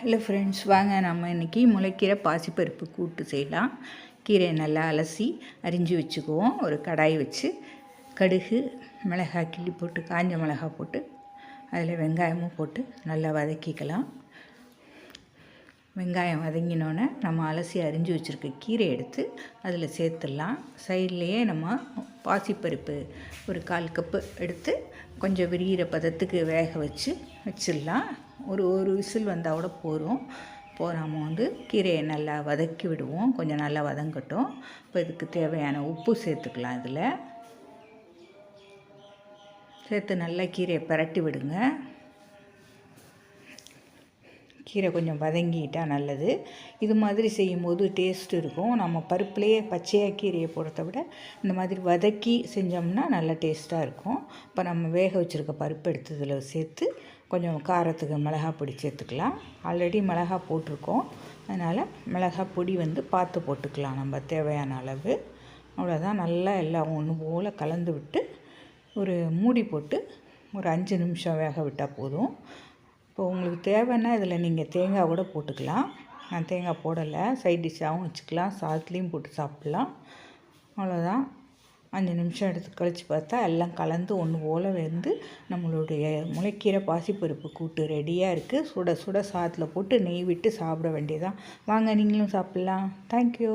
Hello friends வாங்க நம்ம இன்றைக்கி முளைக்கீரை பாசிப்பருப்பு கூட்டு செய்யலாம். கீரையை நல்லா அலசி அரிஞ்சு வச்சுக்குவோம். ஒரு கடாய் வச்சு கடுகு மிளகாய் கிள்ளி போட்டு காஞ்ச மிளகாய் போட்டு அதில் வெங்காயமும் போட்டு நல்லா வதக்கிக்கலாம். வெங்காயம் வதங்கினோன்னே நம்ம அலசி அரிஞ்சு வச்சுருக்க கீரை எடுத்து அதில் சேர்த்துடலாம். சைட்லேயே நம்ம பாசிப்பருப்பு ஒரு கால் கப்பு எடுத்து கொஞ்சம் விரிகிற பதத்துக்கு வேக வச்சு வச்சிடலாம். ஒரு ஒரு விசில் வந்தால் கூட போதும். இப்போ நாம் வந்து கீரையை நல்லா வதக்கி விடுவோம். கொஞ்சம் நல்லா வதங்கட்டும். இப்போ இதுக்கு தேவையான உப்பு சேர்த்துக்கலாம் இதில். சேர்த்து நல்லா கீரையை பரட்டி விடுங்க. கீரை கொஞ்சம் வதங்கிட்டால் நல்லது. இது மாதிரி செய்யும்போது டேஸ்ட் இருக்கும். நம்ம பருப்புலேயே பச்சையாக கீரையை போடுறத விட இந்த மாதிரி வதக்கி செஞ்சோம்னா நல்ல டேஸ்ட்டாக இருக்கும். இப்போ நம்ம வேக வச்சுருக்க பருப்பு எடுத்து இதில் சேர்த்து கொஞ்சம் காரத்துக்கு மிளகா பொடி சேர்த்துக்கலாம். ஆல்ரெடி மிளகா போட்டிருக்கோம். அதனால் மிளகா பொடி வந்து பார்த்து போட்டுக்கலாம். நம்ம தேவையான அளவு. அவ்வளோதான் நல்லா எல்லாம் ஒன்று போல் கலந்து விட்டு ஒரு மூடி போட்டு ஒரு அஞ்சு நிமிஷம் வேக விட்டால் போதும். இப்போ உங்களுக்கு தேவைன்னா இதில் நீங்கள் தேங்காய் கூட போட்டுக்கலாம். நான் தேங்காய் போடலை. சைட் டிஷ்ஷாகவும் வச்சுக்கலாம். சாதத்துலேயும் போட்டு சாப்பிட்லாம். அவ்வளோதான். அஞ்சு நிமிஷம் எடுத்து கழித்து பார்த்தா எல்லாம் கலந்து ஒன்று போல் வந்து நம்மளுடைய முளைக்கீரை பாசிப்பருப்பு கூட்டு ரெடியாக இருக்குது. சுட சுட சாதத்தில் போட்டு நெய் விட்டு சாப்பிட வேண்டியதான் வாங்க நீங்களும் சாப்பிட்லாம். தேங்க்யூ